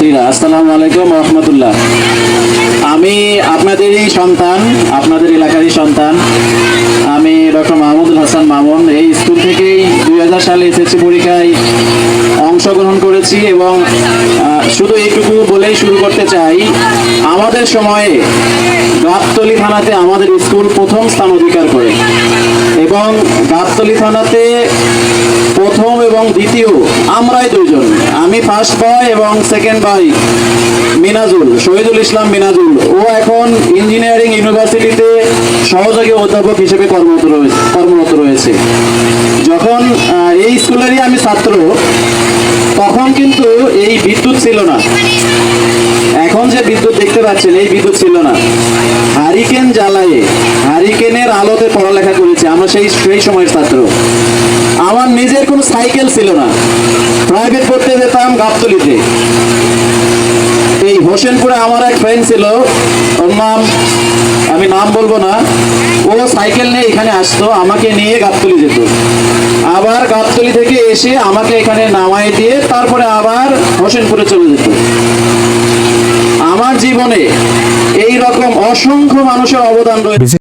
ছাত্রছাত্রীরা আসসালামু আলাইকুম রহমতুল্লাহ। আমি আপনাদেরই সন্তান, আপনাদের এলাকারই সন্তান। আমি ডক্টর মাহমুদুল হাসান মামুন। এই স্কুল থেকেই দুই হাজার সালে এসএসসি পরীক্ষায় অংশগ্রহণ করেছি এবং শুধু এইটুকু বলেই শুরু করতে চাই। আমাদের সময়ে গাবতলি থানাতে আমাদের স্কুল প্রথম স্থান অধিকার করে। এবং গাবতলি থানাতে প্রথম এবং দ্বিতীয়, আমরাই দুইজন। আমি ফার্স্ট বয় এবং সেকেন্ড বয় মিনাজুল, শহীদুল ইসলাম মিনাজুল। ও এখন ইঞ্জিনিয়ারিং ইউনিভার্সিটিতে সহযোগী অধ্যাপক হিসেবে কর্মরত রয়েছে কর্মরত রয়েছে। যখন এই স্কুলেরই আমি ছাত্র, তখন কিন্তু এই বিদ্যুৎ ছিল না। এখন যে বিদ্যুৎ দেখতে পাচ্ছেন, এই বিদ্যুৎ ছিল না। হারিকেন জ্বালায়ে হারিকেনের আলোতে পড়ালেখা করেছি, আমরা সেই সেই সময়ের ছাত্র। আমার নিজের কোনো সাইকেল ছিল না। প্রাইভেট পড়তে যেতাম গাবতলিতে। এই হোসেনপুরে আমার এক ফ্রেন্ড ছিল, ওর নাম আমি নাম বলব না। ও সাইকেল নিয়ে এখানে আসতো, আমাকে নিয়ে গাবতলি যেত। আবার গাবতলি থেকে এসে আমাকে এখানে নামাই দিয়ে তারপরে আবার হোসেনপুরে চলে যেত। আমার জীবনে এই রকম অসংখ্য মানুষের অবদান রয়েছে